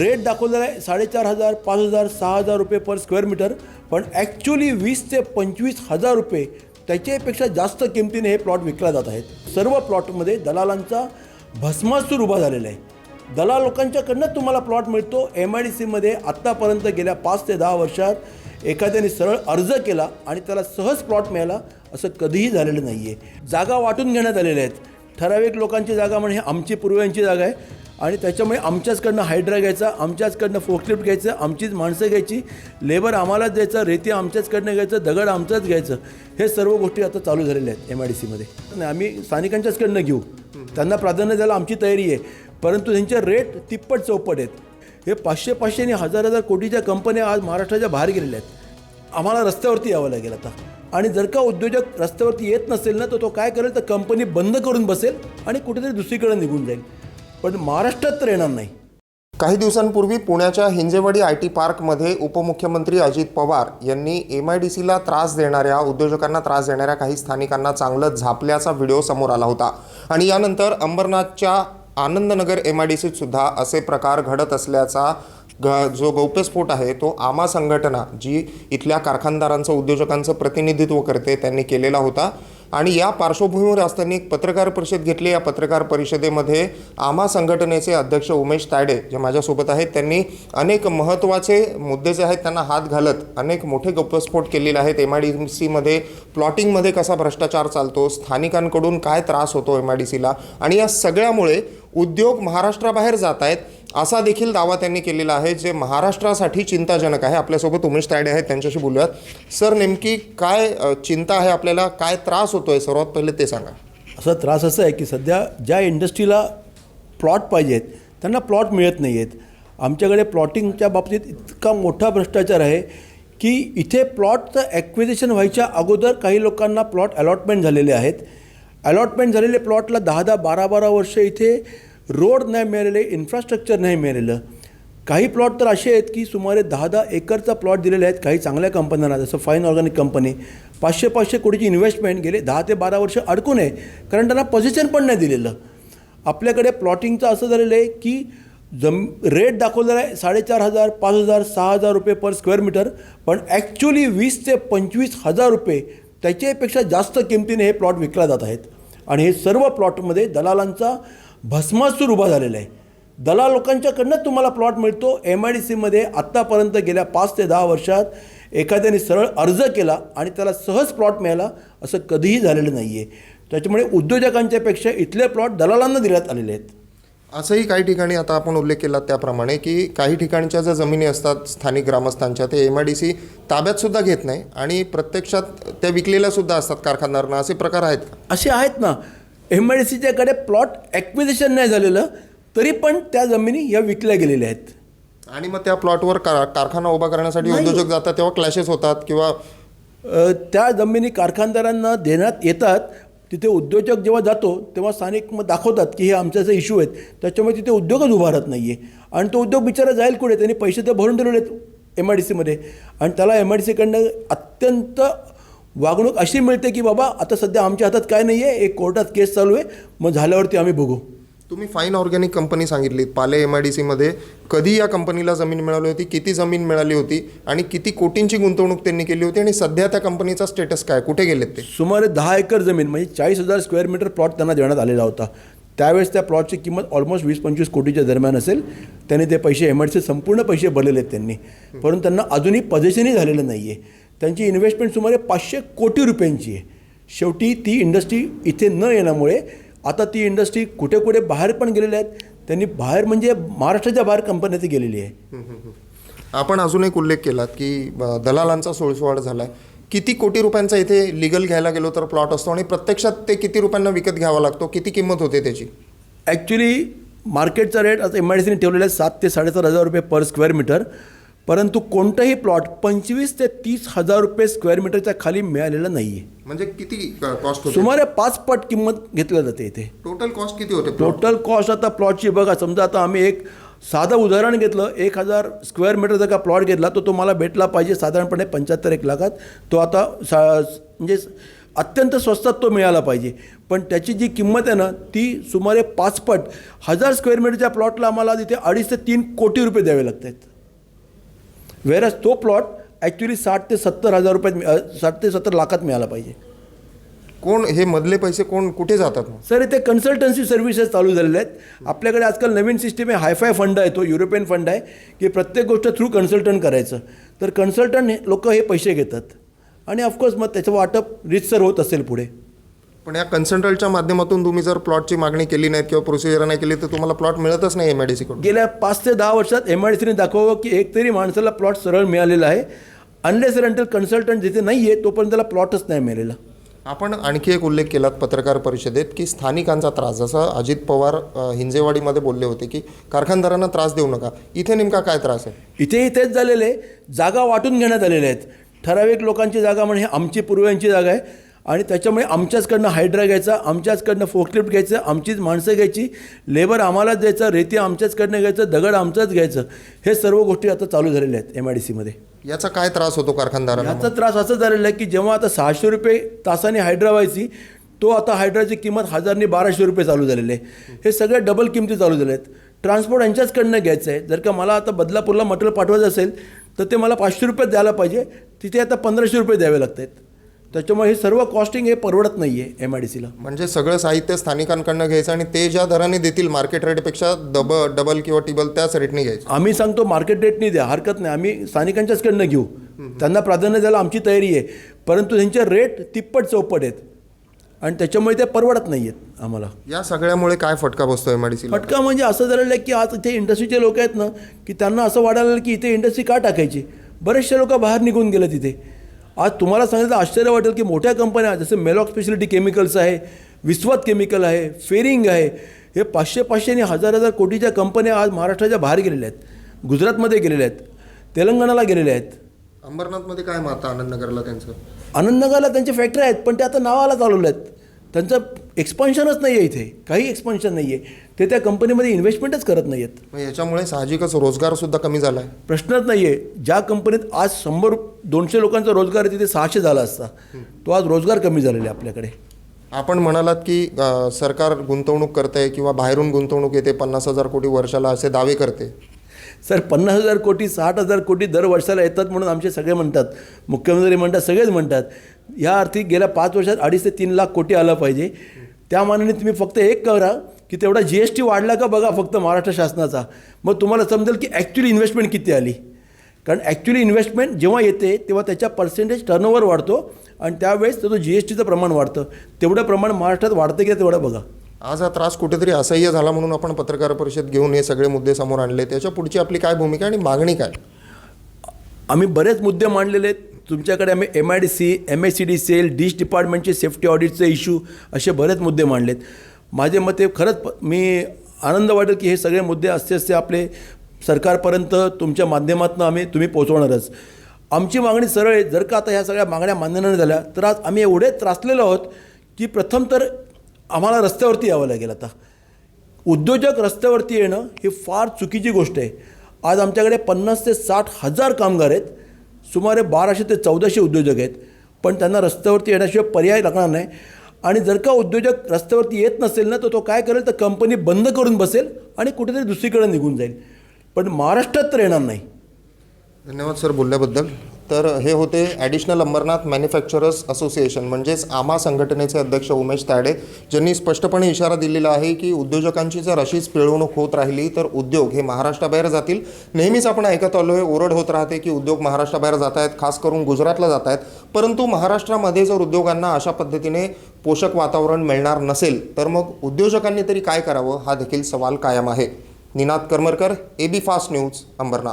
Rate दाखवलेला आहे साडेचार हजार पाच हजार सहा हजार रुपये पर स्क्वेअर मीटर पण ॲक्च्युली वीस ते पंचवीस हजार रुपये त्याच्यापेक्षा जास्त किमतीने हे प्लॉट विकला जात आहेत. सर्व प्लॉटमध्ये दलालांचा भस्मासूर उभा झालेला आहे. दलाल लोकांच्याकडनं तुम्हाला प्लॉट मिळतो. एम आय डी सीमध्ये आत्तापर्यंत गेल्या पाच ते दहा वर्षात एखाद्याने सरळ अर्ज केला आणि त्याला सहज प्लॉट मिळाला असं कधीही झालेलं नाही आहे जागा वाटून घेण्यात आलेल्या आहेत. ठराविक लोकांची जागा म्हणजे आमची पूर्वजांची जागा आहे. आणि त्याच्यामुळे आमच्याचकडनं हायड्रा घ्यायचा आमच्याचकडनं फोकलिफ्ट घ्यायचं आमचीच माणसं घ्यायची लेबर आम्हालाच द्यायचं रेती आमच्याचकडनं घ्यायचं दगड आमचंच घ्यायचं हे सर्व गोष्टी आता चालू झालेल्या आहेत एम आय डी सीमध्ये नाही आम्ही स्थानिकांच्याचकडनं घेऊ. त्यांना प्राधान्य द्यायला आमची तयारी आहे. परंतु त्यांचे रेट तिप्पट चौपट आहेत. हे पाचशे पाचशे आणि हजार हजार कोटीच्या कंपन्या आज महाराष्ट्राच्या बाहेर गेलेल्या आहेत. आम्हाला रस्त्यावरती यावं लागेल आता. आणि जर का उद्योजक रस्त्यावरती येत नसेल ना तर तो काय करेल? तर कंपनी बंद करून बसेल आणि कुठेतरी दुसरीकडे निघून जाईल. पण महाराष्ट्रात तर येणार नाही. काही दिवसांपूर्वी पुण्याच्या हिंजेवाडी आय टी पार्कमध्ये उपमुख्यमंत्री अजित पवार यांनी एम आय डी सीला त्रास देणाऱ्या उद्योजकांना त्रास देणाऱ्या काही स्थानिकांना चांगलं झापल्याचा व्हिडिओ समोर आला होता. आणि यानंतर अंबरनाथच्या आनंदनगर एम आय डी सीत सुद्धा असे प्रकार घडत असल्याचा ग जो गौप्यस्फोट आहे तो आमा संघटना जी इथल्या कारखानदारांचं उद्योजकांचं प्रतिनिधित्व करते त्यांनी केलेला होता. आणि या पार्श्वभूमीवर आज त्यांनी एक पत्रकार परिषद घेतली. या पत्रकार परिषदेमध्ये आम्हा संघटनेचे अध्यक्ष उमेश तायडे जे माझ्यासोबत आहेत त्यांनी अनेक महत्त्वाचे मुद्दे जे आहेत त्यांना हात घालत अनेक मोठे गप्पस्फोट केलेले आहेत. एम आय डी सीमध्ये प्लॉटिंगमध्ये कसा भ्रष्टाचार चालतो स्थानिकांकडून काय त्रास होतो एम आय डी सीला आणि या सगळ्यामुळे उद्योग महाराष्ट्राबाहेर जात आहेत. असा देखील दावा त्यांनी केलेला आहे जे महाराष्ट्रासाठी चिंताजनक आहे. आपल्यासोबत उमेश तायडे आहेत त्यांच्याशी बोलूयात. सर नेमकी काय चिंता आहे आपल्याला? काय त्रास होतोय? सर्वात पहिले ते सांगा. असा त्रास असा आहे की सध्या ज्या इंडस्ट्रीला प्लॉट पाहिजेत त्यांना प्लॉट मिळत नाही आहेत आमच्याकडे प्लॉटिंगच्या बाबतीत इतका मोठा भ्रष्टाचार आहे की इथे प्लॉटचं ॲक्विजिशन व्हायच्या अगोदर काही लोकांना प्लॉट अलॉटमेंट झालेले आहेत. अलॉटमेंट झालेले प्लॉटला दहा दहा बारा बारा वर्ष इथे रोड नाही मिळालेले इन्फ्रास्ट्रक्चर नाही मिळालेलं. काही प्लॉट तर असे आहेत की सुमारे दहा दहा एकरचा प्लॉट दिलेले आहेत काही चांगल्या कंपन्यांना जसं फाईन ऑर्गॅनिक कंपनी पाचशे पाचशे कोटीची इन्व्हेस्टमेंट गेले दहा ते बारा वर्ष अडकून आहे कारण त्यांना पोझिशन पण नाही दिलेलं. आपल्याकडे प्लॉटिंगचं असं झालेलं आहे की जम रेट दाखवलेला आहे साडेचार हजार पाच हजार सहा हजार रुपये पर स्क्वेअर मीटर पण ॲक्च्युली वीस ते पंचवीस हजार रुपये त्याच्यापेक्षा जास्त किमतीने हे प्लॉट विकला जात आहेत. आणि हे सर्व प्लॉटमध्ये दलालांचा भस्मासूर उभा झालेला आहे. दलाल लोकांच्याकडनं तुम्हाला प्लॉट मिळतो. एम आय डी सीमध्ये आत्तापर्यंत गेल्या पाच ते दहा वर्षात एखाद्याने सरळ अर्ज केला आणि त्याला सहज प्लॉट मिळाला असं कधीही झालेलं नाही आहे त्याच्यामुळे उद्योजकांच्यापेक्षा इथले प्लॉट दलालांना देण्यात आलेले आहेत. असंही काही ठिकाणी आता आपण उल्लेख केला त्याप्रमाणे की काही ठिकाणच्या ज्या जमिनी असतात स्थानिक ग्रामस्थांच्या ते एम आय डी सी ताब्यात सुद्धा घेत नाही आणि प्रत्यक्षात त्या विकलेल्या सुद्धा असतात कारखानदारांना. असे प्रकार आहेत का? असे आहेत ना. एम आय डी सीच्याकडे प्लॉट ॲक्विजिशन नाही झालेलं तरी पण त्या जमिनी या विकल्या गेलेल्या आहेत. आणि मग त्या प्लॉटवर कार कारखाना उभा करण्यासाठी नाही. उद्योजक जातात तेव्हा क्लॅशेस होतात किंवा अ, त्या जमिनी कारखानदारांना देण्यात येतात. तिथे उद्योजक जेव्हा जातो तेव्हा स्थानिक मग दाखवतात की हे आमच्याचे इश्यू आहेत. त्याच्यामुळे तिथे उद्योगच उभारत नाही आहे आणि तो उद्योग बिचारा जाईल कुठे? त्यांनी पैसे तर भरून दिलेले आहेत एम आय डी सीमध्ये आणि त्याला एम आय डी सीकडनं अत्यंत वागणूक अशी मिळते की बाबा आता सध्या आमच्या हातात काय नाही आहे एक कोर्टात केस चालू आहे मग झाल्यावरती आम्ही बघू. तुम्ही फाईन ऑर्गॅनिक कंपनी सांगितली पाले एम आय डी सीमध्ये कधी या कंपनीला जमीन मिळाली होती किती जमीन मिळाली होती आणि किती कोटींची गुंतवणूक त्यांनी केली होती आणि सध्या त्या कंपनीचा स्टेटस काय? कुठे गेलेत ते? सुमारे दहा एकर जमीन म्हणजे चाळीस हजार स्क्वेअर मीटर प्लॉट त्यांना देण्यात आलेला होता. त्यावेळेस त्या प्लॉटची किंमत ऑलमोस्ट वीस पंचवीस कोटीच्या दरम्यान असेल. त्यांनी ते पैसे एम संपूर्ण पैसे भरलेले आहेत त्यांनी. परंतु त्यांना अजूनही पजेशनही झालेलं नाही आहे त्यांची इन्व्हेस्टमेंट सुमारे पाचशे कोटी रुपयांची आहे. शेवटी ती इंडस्ट्री इथे न येण्यामुळे आता ती इंडस्ट्री कुठे कुठे बाहेर पण गेलेल्या आहेत. त्यांनी बाहेर म्हणजे महाराष्ट्राच्या बाहेर कंपन्या ती गेलेली आहे. आपण अजून एक उल्लेख केलात की दलालांचा सोळसवाड झाला आहे किती कोटी रुपयांचा इथे लिगल घ्यायला गेलो तर प्लॉट असतो आणि प्रत्यक्षात ते किती रुपयांना विकत घ्यावा लागतो? किती किंमत होते त्याची? ॲक्च्युली मार्केटचा रेट आता एम आय डी सीने ठेवलेला आहे सात ते साडेसात हजार रुपये पर स्क्वेअर मीटर परंतु कोणताही प्लॉट पंचवीस ते तीस हजार रुपये स्क्वेअर मीटरच्या खाली मिळालेला नाही आहे म्हणजे किती कॉस्ट होते? सुमारे पाच पट किंमत घेतल्या जाते इथे. टोटल कॉस्ट किती होते? टोटल कॉस्ट आता प्लॉटची बघा समजा आता आम्ही एक साधं उदाहरण घेतलं एक हजार स्क्वेअर मीटरचा का प्लॉट घेतला तो मला भेटला पाहिजे साधारणपणे पंच्याहत्तर एक लाखात. तो आता सा म्हणजे अत्यंत स्वस्तात तो मिळाला पाहिजे. पण त्याची जी किंमत आहे ना ती सुमारे पाचपट हजार स्क्वेअर मीटरच्या प्लॉटला आम्हाला तिथे अडीच ते तीन कोटी रुपये द्यावे लागत वेरस तो प्लॉट ॲक्च्युली साठ ते सत्तर हजार रुपयात साठ ते सत्तर लाखात मिळाला पाहिजे. कोण हे मधले पैसे कोण कुठे जातात सर इथे कन्सल्टन्सी सर्व्हिसेस चालू झालेल्या आहेत. आपल्याकडे आजकाल नवीन सिस्टीम आहे. हायफाय फंड आहे तो युरोपियन फंड आहे की प्रत्येक गोष्ट थ्रू कन्सल्टंट करायचं. तर कन्सल्टंट लोक हे पैसे घेतात. आणि ऑफकोर्स मग त्याचं वाटप रितसर होत असेल पुढे. पण या कन्सल्टंटच्या माध्यमातून तुम्ही जर प्लॉटची मागणी केली नाही किंवा प्रोसिजर नाही केली तर तुम्हाला प्लॉट मिळतच नाही एम आय डी सीकडून गेल्या पाच ते दहा वर्षात एम आय डी सीने दाखवावं की एक तरी माणसाला प्लॉट सरळ मिळालेला आहे. अनलेस रेंटल कन्सल्टंट जिथे नाही आहे तोपर्यंत त्याला प्लॉटच नाही मिळालेला. आपण आणखी एक उल्लेख केलात पत्रकार परिषदेत की स्थानिकांचा त्रास जसं अजित पवार हिंजेवाडीमध्ये बोलले होते की कारखानदारांना त्रास देऊ नका. इथे नेमका काय त्रास आहे? इथेही तेच झालेले. जागा वाटून घेण्यात आलेल्या आहेत. ठराविक लोकांची जागा म्हणजे आमची पूर्वजांची जागा आहे. आणि त्याच्यामुळे आमच्याचकडनं हायड्रा घ्यायचा आमच्याचकडनं फोकलिफ्ट घ्यायचं आमचीच माणसं घ्यायची लेबर आम्हालाच द्यायचं रेती आमच्याचकडनं घ्यायचं दगड आमचंच घ्यायचं हे सर्व गोष्टी आता चालू झालेल्या आहेत एम आय डी सीमध्ये याचा काय त्रास होतो कारखानदारांना याचा त्रास असं झालेला आहे की जेव्हा आता सहाशे रुपये तासाने हायड्रा व्हायची तो आता हायड्राची किंमत हजारनी बाराशे रुपये चालू झालेले आहे. हे सगळे डबल किमती चालू झाले आहेत. ट्रान्सपोर्ट यांच्याचकडनं घ्यायचं आहे. जर का मला आता बदलापूरला मटेरियल पाठवायचं असेल तर ते मला पाचशे रुपये द्यायला पाहिजे तिथे आता पंधराशे रुपये द्यावे लागत आहेत त्याच्यामुळे हे सर्व कॉस्टिंग हे परवडत नाही आहे एम आय डी सीला म्हणजे सगळं साहित्य स्थानिकांकडनं घ्यायचं आणि ते ज्या दराने देतील मार्केट रेटपेक्षा डब डबल किंवा टिबल त्याच रेटने घ्यायचं. आम्ही सांगतो मार्केट रेटनी द्या हरकत नाही. आम्ही स्थानिकांच्याचकडनं घेऊ. त्यांना प्राधान्य द्यायला आमची तयारी आहे. परंतु त्यांचे रेट तिप्पट चौपट आहेत. आणि त्याच्यामुळे ते परवडत नाही आहेत आम्हाला. या सगळ्यामुळे काय फटका बसतो एम आय डी सीला फटका म्हणजे असं झालेलं आहे की आज इथे इंडस्ट्रीचे लोक आहेत ना की त्यांना असं वाटायला की इथे इंडस्ट्री का टाकायची? बरेचसे लोक बाहेर निघून गेले तिथे आज तुम्हाला सांगितलं आश्चर्य वाटेल की मोठ्या कंपन्या जसं मेलॉक स्पेशलिटी केमिकल्स आहे विस्वात केमिकल आहे फेरिंग आहे हे पाचशे पाचशे आणि हजार हजार कोटीच्या कंपन्या आज महाराष्ट्राच्या बाहेर गेलेल्या आहेत. गुजरातमध्ये गेलेल्या आहेत. तेलंगणाला गेलेल्या आहेत. अंबरनाथमध्ये काय माता आनंदनगरला त्यांचं? आनंदनगरला त्यांचे फॅक्टरी आहेत पण ते आता नावाला चालवले आहेत त्यांचं एक्सपान्शनच नाही आहे इथे. काही एक्सपान्शन नाही आहे ते त्या कंपनीमध्ये इन्व्हेस्टमेंटच करत नाही आहेत मग याच्यामुळे साहजिकच रोजगार सुद्धा कमी झाला आहे प्रश्नच नाही आहे ज्या कंपनीत आज शंभर दोनशे लोकांचा रोजगार आहे तिथे सहाशे झाला असता. तो आज रोजगार कमी झालेला आहे आपल्याकडे. आपण म्हणालात की अ, सरकार गुंतवणूक करते किंवा बाहेरून गुंतवणूक येते पन्नास हजार कोटी वर्षाला असे दावे करते. सर पन्नास हजार कोटी साठ हजार कोटी दर वर्षाला येतात म्हणून आमचे सगळे म्हणतात. मुख्यमंत्री म्हणतात सगळेच म्हणतात. या अर्थी गेल्या पाच वर्षात अडीच ते तीन लाख कोटी आलं पाहिजे. त्या मानाने तुम्ही फक्त एक करा की तेवढा जी एस टी वाढला का बघा फक्त महाराष्ट्र शासनाचा. मग तुम्हाला समजेल की ॲक्च्युली इन्व्हेस्टमेंट किती आली. कारण ॲक्च्युली इन्व्हेस्टमेंट जेव्हा येते तेव्हा त्याच्या पर्सेंटेज टर्नओव्हर वाढतो आणि त्यावेळेस त्याचं जी एस टीचं प्रमाण वाढतं. तेवढं प्रमाण महाराष्ट्रात वाढतं की तेवढं बघा. आज हा त्रास कुठेतरी असह्य झाला म्हणून आपण पत्रकार परिषद घेऊन हे सगळे मुद्दे समोर आणले. त्याच्या पुढची आपली काय भूमिका आणि मागणी काय? आम्ही बरेच मुद्दे मांडलेले आहेत. तुमच्याकडे आम्ही M I D C M S C D cell dish डिपार्टमेंटचे safety ऑडिटचे इश्यू असे बरेच मुद्दे मांडलेत माझे मते खरंच प- मी आनंद वाटेल की हे सगळे मुद्दे असते असते आपले सरकारपर्यंत तुमच्या माध्यमातून आम्ही तुम्ही पोचवणारच. आमची मागणी सरळ आहे. जर का आता ह्या सगळ्या मागण्या मान्य नाही झाल्या तर आज आम्ही एवढे त्रासलेलो आहोत की प्रथम तर आम्हाला रस्त्यावरती यावं लागेल आता. उद्योजक रस्त्यावरती येणं ही फार चुकीची गोष्ट आहे. आज आमच्याकडे पन्नास ते साठ हजार कामगार आहेत. सुमारे बाराशे ते चौदाशे उद्योजक आहेत. पण त्यांना रस्त्यावरती येण्याशिवाय पर्याय लागणार नाही. आणि जर का उद्योजक रस्त्यावरती येत नसेल ना तर तो काय करेल? तर कंपनी बंद करून बसेल आणि कुठेतरी दुसरीकडे निघून जाईल. पण महाराष्ट्रात तर येणार नाही. धन्यवाद सर बोलल्याबद्दल. तर हे होते ॲडिशनल अंबरनाथ मॅन्युफॅक्चरर्स असोसिएशन म्हणजेच आमा संघटनेचे अध्यक्ष उमेश ताडे ज्यांनी स्पष्टपणे इशारा दिलेला आहे की उद्योजकांची जर अशीच पिळवणूक होत राहिली तर उद्योग हे महाराष्ट्राबाहेर जातील. नेहमीच आपण ऐकत आलो आहे ओरड होत राहते की उद्योग महाराष्ट्राबाहेर जात आहेत खास करून गुजरातला जात आहेत परंतु महाराष्ट्रामध्ये जर उद्योगांना अशा पद्धतीने पोषक वातावरण मिळणार नसेल तर मग उद्योजकांनी तरी काय करावं? हा देखील सवाल कायम आहे. Ninad Karmarkar A B fast news Ambarnath.